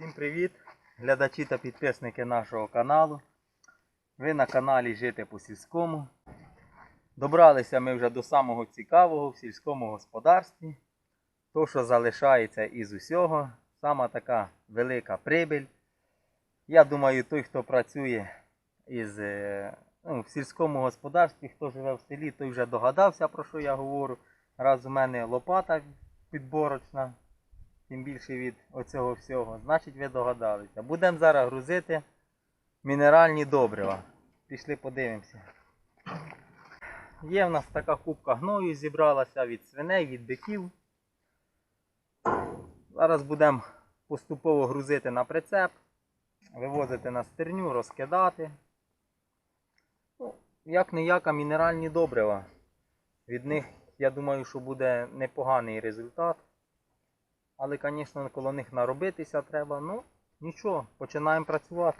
Всім привіт, глядачі та підписники нашого каналу. Ви на каналі Жити по сільському. Добралися ми вже до самого цікавого в сільському господарстві. То, що залишається із усього, сама така велика прибиль. Я думаю, той, хто працює із, е, ну, в сільському господарстві, хто живе в селі, той вже догадався, про що я говорю. Раз у мене лопата підборочна, тим більше від оцього всього. Значить ви догадалися. Будемо зараз грузити мінеральні добрива. Пішли подивимося. Є в нас така кубка гною, зібралася від свиней, від биків. Зараз будемо поступово грузити на прицеп, вивозити на стерню, розкидати. Ну, як не яка мінеральні добрива. Від них, я думаю, що буде непоганий результат. Але, звісно, коло них наробитися треба. Ну, нічого, починаємо працювати.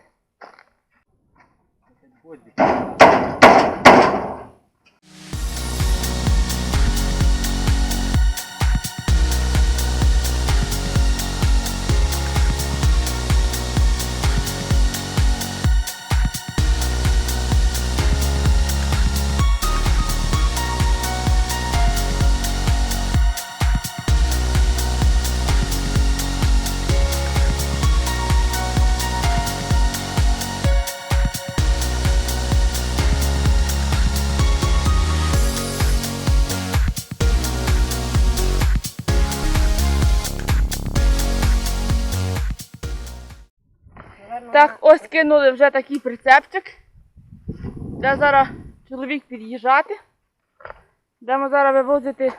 Так, ось кинули вже такий прицепчик. Де зараз чоловік під'їжджати. Будемо зараз вивозити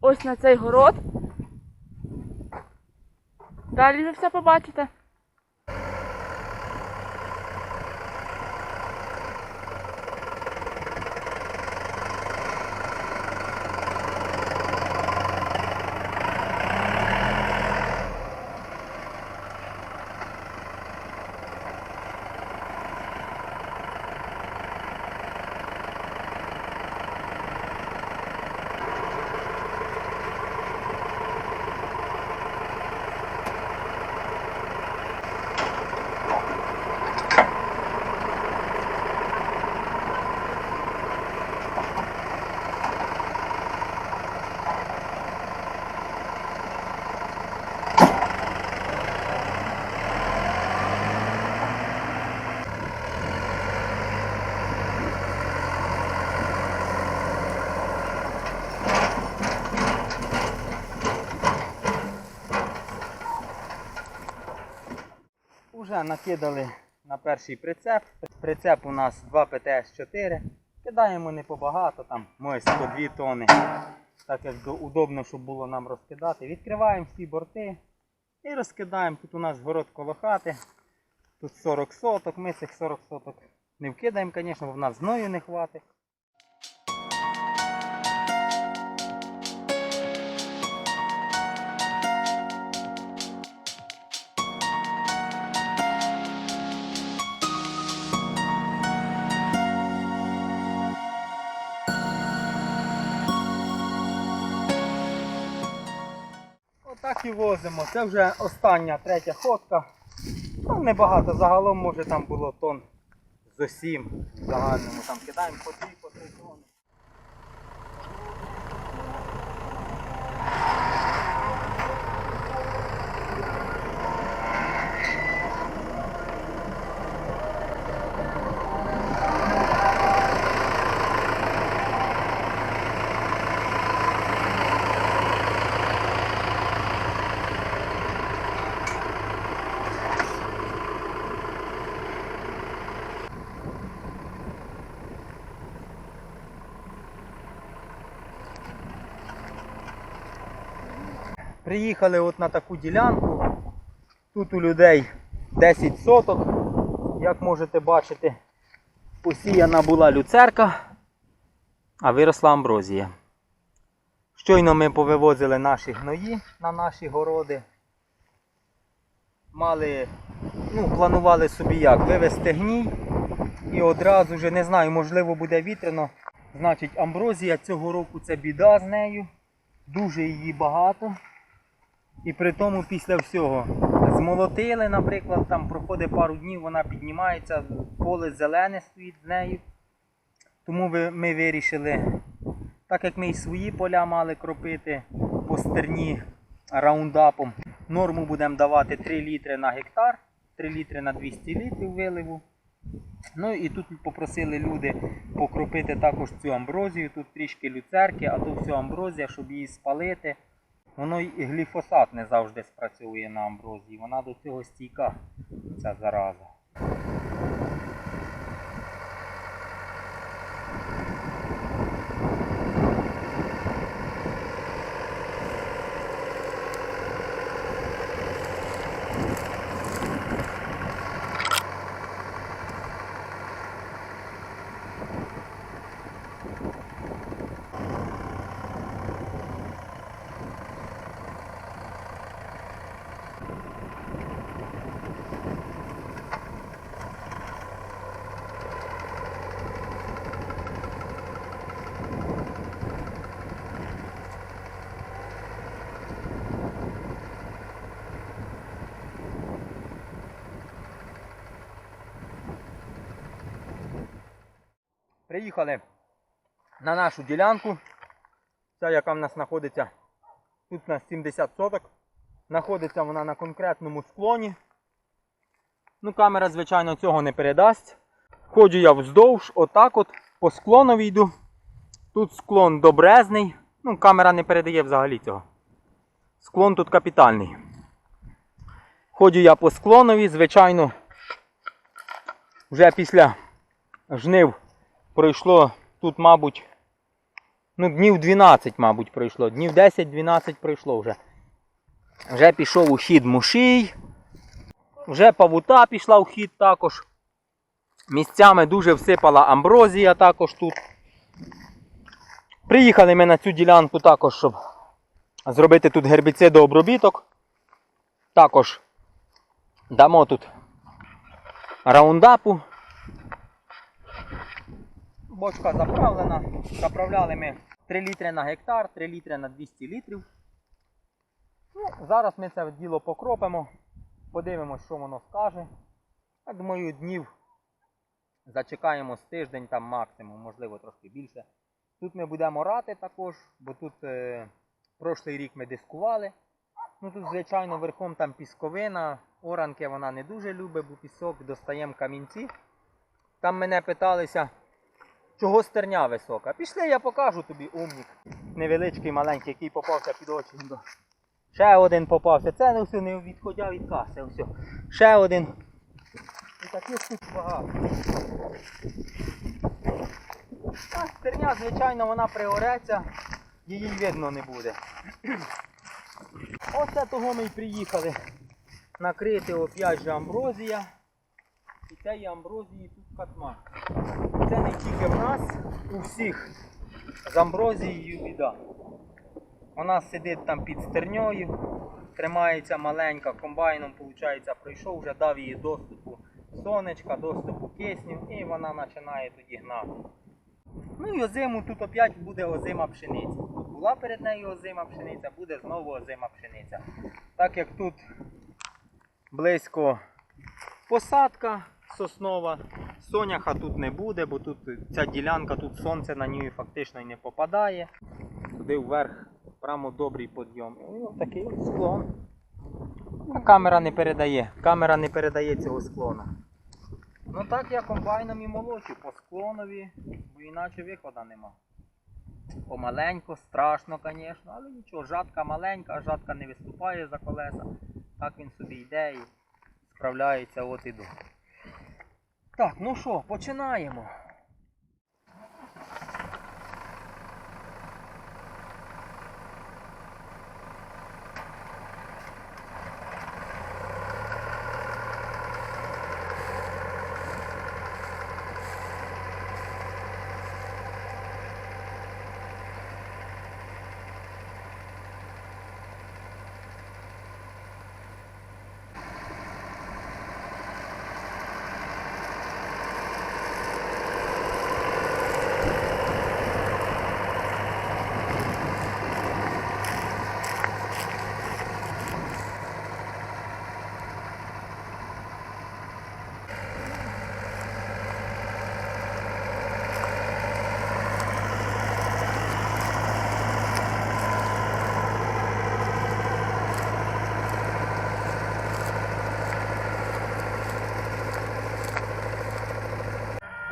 ось на цей город. Далі ви все побачите. Уже накидали на перший прицеп. Прицеп у нас 2 ПТС-4. Кидаємо не побагато, там може по 2 тони. Так як удобно, щоб було нам розкидати. Відкриваємо всі борти і розкидаємо. Тут у нас город коло хати. Тут 40 соток. Ми цих 40 соток не вкидаємо, звісно, бо в нас зною не хватить. Отак возимо. Це вже остання третя ходка. Ну, небагато. Загалом може там було тон з усім загальному там кидаємо по дві, по три тони. Приїхали от на таку ділянку. Тут у людей 10 соток. Як можете бачити, посіяна була люцерка, а виросла амброзія. Щойно ми повивозили наші гної на наші городи. Мали, ну, планували собі як, вивезти гній і одразу вже, не знаю, можливо буде вітряно. Значить, амброзія цього року це біда з нею. Дуже її багато. І при тому після всього Змолотили, наприклад, там проходить пару днів, вона піднімається, поле зелене стоїть з нею. Тому ми вирішили, так як ми і свої поля мали кропити по стерні раундапом, норму будемо давати 3 літри на гектар, 3 літри на 200 літрів виливу. Ну і тут попросили люди покропити також цю амброзію, тут трішки люцерки, а то всю амброзія, щоб її спалити. Воно і гліфосат не завжди спрацьовує на амброзії, вона до цього стійка, ця зараза. Приїхали на нашу ділянку. Ця, яка в нас знаходиться, тут у нас 70 соток. Знаходиться вона на конкретному склоні. Ну, камера, звичайно, цього не передасть. Ходжу я вздовж, отак от, по склонові йду. Тут склон добрезний. Ну, камера не передає взагалі цього. Склон тут капітальний. Ходжу я по склонові, звичайно, вже після жнив пройшло тут, мабуть, ну, днів 12, мабуть, пройшло. Днів 10-12 пройшло вже. Вже пішов у хід мушій. Вже павута пішла в хід також. Місцями дуже всипала амброзія також тут. Приїхали ми на цю ділянку також, щоб зробити тут гербіцидообробіток. Також дамо тут раундапу. Бочка заправлена. Заправляли ми 3 літри на гектар, 3 літри на 200 літрів. Ну, зараз ми це діло покропимо, подивимось, що воно скаже. Я думаю, днів зачекаємо з тиждень там максимум, можливо трошки більше. Тут ми будемо рати також, бо тут е, прошлий рік ми дискували. Ну тут, звичайно, верхом там пісковина, оранки вона не дуже любить, бо пісок достаємо камінці. Там мене питалися, чого стерня висока. Пішли, я покажу тобі умник. Невеличкий, маленький, який попався під очі. Ще один попався. Це не все не відходя від каси. Все. Ще один. І таких тут багато. А стерня, звичайно, вона пригореться, її видно не буде. Оце того ми й приїхали накрити оп'ять же амброзія. І цієї амброзії тут катма. Це не тільки в нас, у всіх з амброзією біда. Вона сидить там під стерньою, тримається маленька, комбайном, виходить, пройшов, вже дав їй доступу сонечка, доступу кисню, і вона починає тоді гнати. Ну і озиму тут опять буде озима пшениця. Тут була перед нею озима пшениця, буде знову озима пшениця. Так як тут близько посадка соснова, соняха тут не буде, бо тут ця ділянка, тут сонце на ній фактично не попадає. Туди вверх прямо добрий підйом. І ось такий склон. А камера не передає. Камера не передає цього склона. Ну так я комбайном і молочу по склонові, бо іначе виходу нема. Помаленько, страшно, звісно, але нічого, жатка маленька, жатка не виступає за колеса. Так він собі йде і справляється от і до. Так, ну що, починаємо.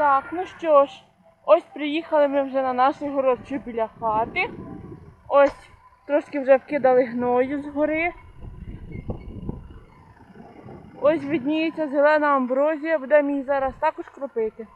Так, ну що ж, ось приїхали ми вже на наш город біля хати. Ось трошки вже вкидали гною з гори. Ось видніється зелена амброзія, будемо її зараз також кропити.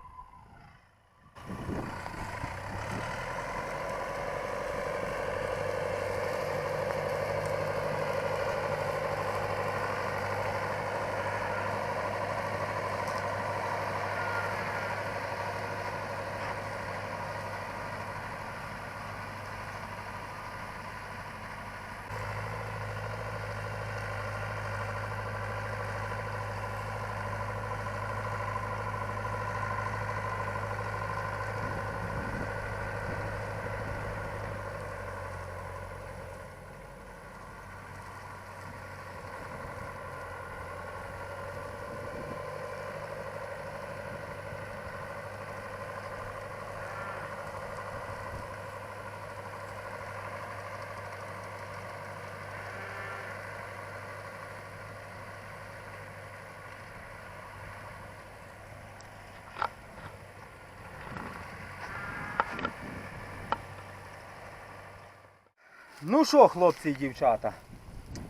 Ну що, хлопці і дівчата,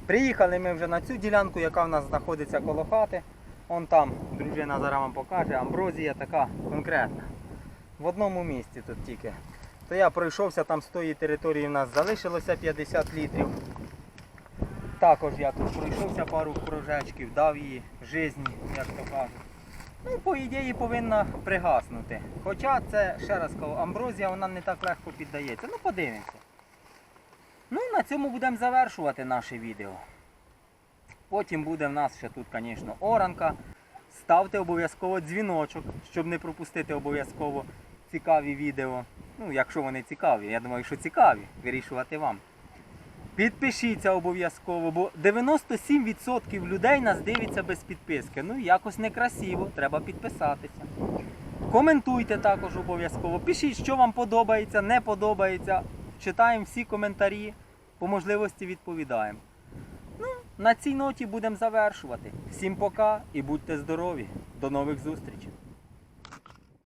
приїхали ми вже на цю ділянку, яка в нас знаходиться коло хати. Вон там, дружина зараз вам покаже, амброзія така конкретна. В одному місці тут тільки. То я пройшовся, там з тої території в нас залишилося 50 літрів. Також я тут пройшовся пару кружечків, дав їй житті, як то кажуть. Ну, по ідеї повинна пригаснути. Хоча це, ще раз кажу, амброзія вона не так легко піддається. Ну подивимося. Ну, на цьому будемо завершувати наше відео. Потім буде в нас ще тут, звісно, оранка. Ставте обов'язково дзвіночок, щоб не пропустити обов'язково цікаві відео. Ну, якщо вони цікаві, я думаю, що цікаві, вирішувати вам. Підпишіться обов'язково, бо 97% людей нас дивиться без підписки. Ну, якось некрасиво, треба підписатися. Коментуйте також обов'язково. Пишіть, що вам подобається, не подобається. Читаємо всі коментарі, по можливості відповідаємо. Ну, на цій ноті будемо завершувати. Всім пока і будьте здорові. До нових зустрічей.